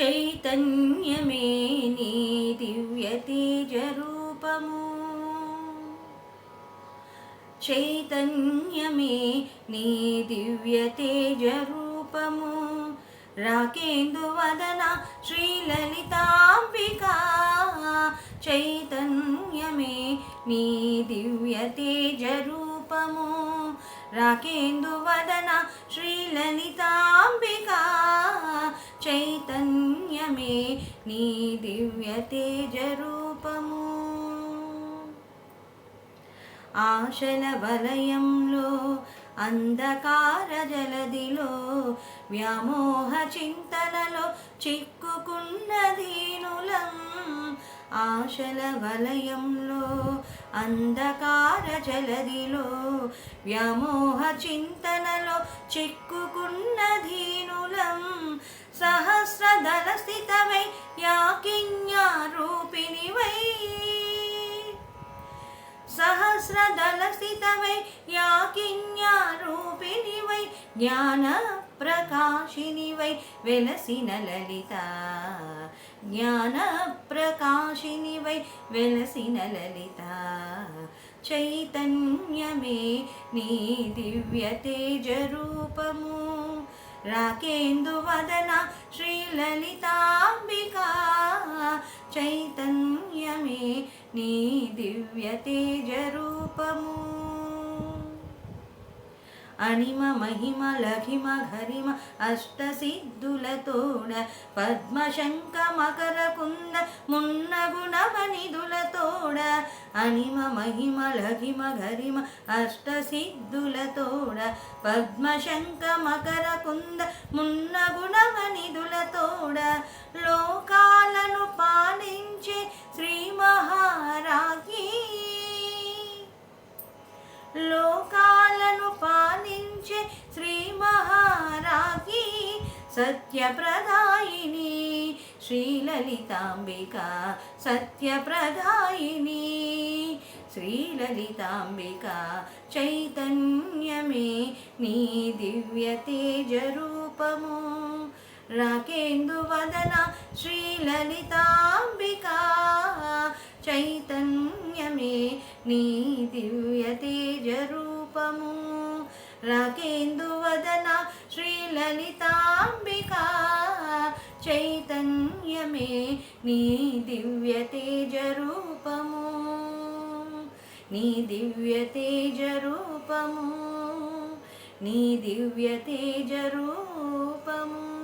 చైతన్యమే నీ దివ్య తేజ చైతన్యమే నీ దివ్య తేజ రూపము రాకేందు శ్రీలలితాంబికా. చైతన్యమే నీ దివ్య తేజ రాకేందువదన రాకేందు వదన శ్రీలలితాంబికా. చైతన్యమే నీ దివ్య తేజరూపము ఆశల వలయంలో అంధకార జలదిలో వ్యామోహ చింతనలో చిక్కుకున్నదీను ఆశల వలయంలో అంధకార జలదిలో వ్యామోహ చింతనలో చిక్కుకున్న ధీనులం సహస్రదల స్థితమై యాకిన్యా రూపిణివై. సహస్రదళ స్థితమై యాకిన్యా రూపిణివై జ్ఞాన ప్రకాశినివై వెలసిన లలిత. జ్ఞాన ప్రకాశినివై వెలసిన లలిత చైతన్యమే నీ దివ్య తేజ రూపము రాకేందు వదన శ్రీలలితాంబికా. చైతన్యమే నీ దివ్య తేజ రూపము అణిమ మహిమ లఘిమ ఘరిమ అష్టసిద్ధులతోడ పద్మశంక మకర కుంద మున్న గుణమనిధులతోడ అణిమ మహిమ లఘిమ ఘరిమ అష్టసిద్ధులతోడ పద్మశంక మకర కుంద మున్న గుణమనిధులతోడ శ్రీ మహారాజ్ఞి సత్యప్రదాయిని. శ్రీలలితాంబిక సత్యప్రదాయిని. శ్రీలలితాంబిక చైతన్యమే నీ దివ్య తేజరూపము. రాకేందువదన రాకేందు వదన శ్రీలలితాంబిక చైతన్యమే నీ దివ్య తేజ రాకేందువదన శ్రీలలితాంబిక చైతన్యమే నీ దివ్య తేజ రూపము. నీ దివ్య తేజ రూపము. నీ దివ్య తేజ రూపము.